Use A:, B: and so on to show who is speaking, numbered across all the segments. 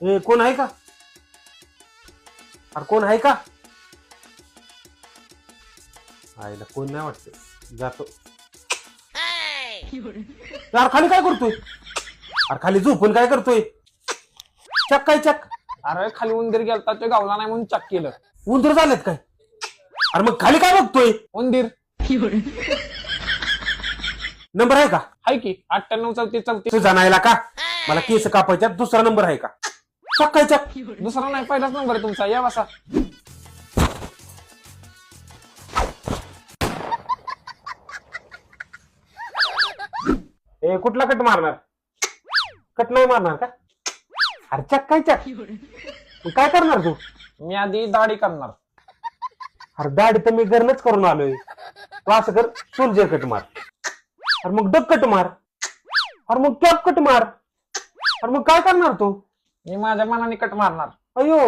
A: ए कोण आहे का? अरे कोण आहे का? आईला कोण नाही वाटत जातो. यार खाली काय करतोय? अरे खाली झोपून काय करतोय? चक काय चक.
B: अरे खाली उंदीर गेलता तो गावला नाही म्हणून चक केलं.
A: उंदर झालेत काय? अरे मग खाली काय बघतोय?
B: उंदीर.
A: नंबर आहे का?
B: हाय की अठ्ठ्याण्णव चौतीस चौतीस.
A: नाहीला का? मला केस कापायच्या दुसरा नंबर आहे का? चक
B: दुसरा नाही पहिलाच नंबर आहे तुमचा. या बसा.
A: ए कुठला कट मारणार? कट नाही मारणार का? अरे चक काय चक. मग काय करणार तू?
B: मी आधी दाढी करणार.
A: अरे दाढी तर मी घरनच करून आलोय. तू असं कर सुलजे कट मार. अरे मग डग कट मार. अरे मग टॉप कट मार. अरे मग काय करणार तू?
B: मी माझ्या मनाने कट मारणार.
A: अयो!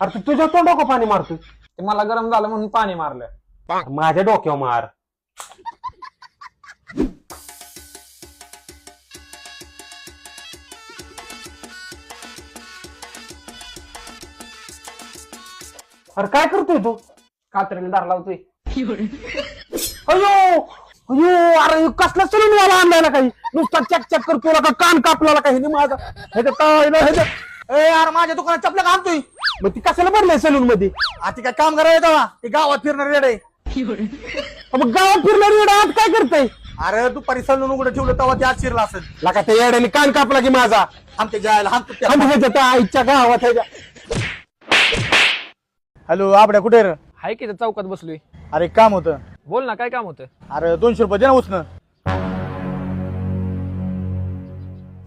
A: अरे तू तुझ्या तोंडा पाणी मारतोय?
B: ते मला गरम झालं म्हणून पाणी मारलं
A: माझ्या डोक्यावर मार. अरे काय करतोय तू?
B: कात्रीला दार लावतोय.
A: अयो! अयो! अरे कसला चलून याला आणलाय काही? नुसता चक चक करतो का कान कापला का हे माझा ह्याच्या काय ह्याच्या
C: ए यार माझ्या दुकानात चपल्या घालतोय.
A: मग ती कशाला भरलंय सलून मध्ये?
C: आता काय काम करायला तेव्हा? ते गावात फिरणार रेड आहे.
A: मग गावात फिरणारी येडा आज काय करतय?
C: अरे दुपारी सलून उघडं ठेवलं तेव्हा ते आज शिरला असेल.
A: लका त्या येड्याने कान कापला की माझा.
C: आमच्या जायला हात
A: आणि ह्याच्या त्या आईच्या गावात ह्याच्या
C: हॅलो आपड्या कुठे रे?
B: हाय की त्या चौकात बसलोय.
C: अरे एक काम होतं.
B: बोल ना काय काम होतं?
C: अरे दोनशे रुपये दे ना उचन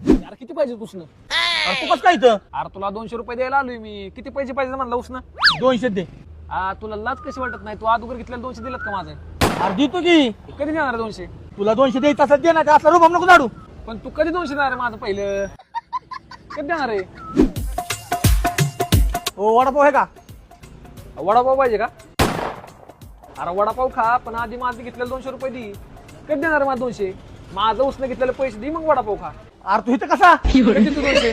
B: यार किती पाहिजे उसनं?
C: तू कसं काय इथं?
B: अरे तुला दोनशे रुपये द्यायला आलोय मी. किती पैसे पाहिजे म्हणला उसनं?
C: दोनशे दे.
B: आ, तुला लाच कशी वाटत नाही? तू अगोदर घेतलेले दोनशे दिलेत का माझे?
C: अरे देतो की.
B: कधी देणार दोनशे?
C: तुला दोनशे द्यायचं असं दे ना ते असला रुपये नको झाडू.
B: पण तू कधी दोनशे देणार आहे माझं पहिलं? कधी देणार आहे?
C: ओ वडापाव आहे का?
B: वडापाव पाहिजे का? अरे वडापाव खा पण आधी माझं घेतलेलं दोनशे रुपये दी. कधी देणार माझं दोनशे? माझं उसनं घेतलेले पैसे दे मग वडापाव खा.
C: अरे तू इथं कसा?
B: कधी तू दोनशे?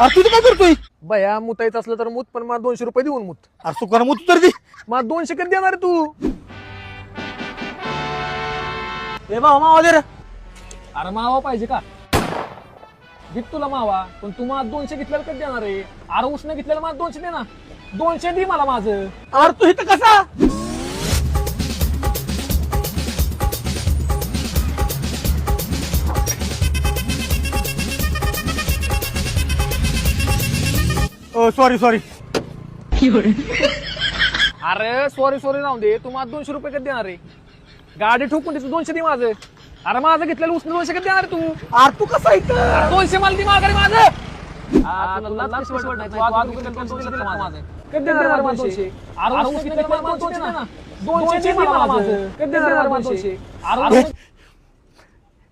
C: अरे तू इथं काय करतोय?
B: बया मुतायचं असलं तर मूत पण मला दोनशे रुपये देऊन मूत.
C: अरे सुकान मग तू तर दे.
B: मला दोनशे कधी देणार आहे तू?
C: ए बाबा मावा दे रे.
B: अरे मावा पाहिजे का? घेत तुला मावा पण तू मला दोनशे घेतलेलं कधी देणार आहे? अरे उसनं घेतलेलं मला दोनशे दे ना दोनशे दे मला माझं.
C: अरे तू इथं कसा? सॉरी सॉरी
B: अरे सॉरी सॉरी राहून दे. तू मला दोनशे रुपये कधी देणार आहे? गाडी ठोकून दे तू दोनशे दे माझं. अरे माझं घेतलेलं उसनं दोनशे कधी देणार तू?
C: अरे तू कसा
B: अरे दोनशे मला दे माघारी माझं. तुला नाही? तू दोनशे माझं? कधी देणार मला दोनशे? अरे उसनं घेतलेलं मला दोनशे दे ना. दोनशे दे मला माझं. कधी देणार मला दोनशे? अरे
C: ए,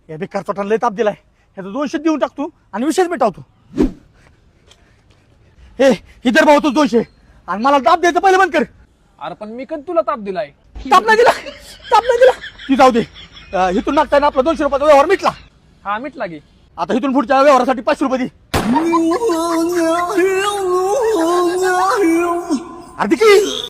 C: या बेकार चोटाला लय ताप दिलाय. ह्याचं दोनशे देऊन टाकतो आणि विषयच मिटावतो हे इतर भाऊ तू दोनशे. आणि मला ताप द्यायचं पहिले बंद कर.
B: अरे पण मी कधी तुला ताप दिलाय?
C: ताप नाही दिला. ताप नाही दिला. ती जाऊ दे. अं, इथून नागताना आपला दोनशे रुपयाचा व्यवहार मिटला.
B: हा मिटला की.
C: आता इथून पुढच्या व्यवहारासाठी पाचशे रुपये दे. अरे दे की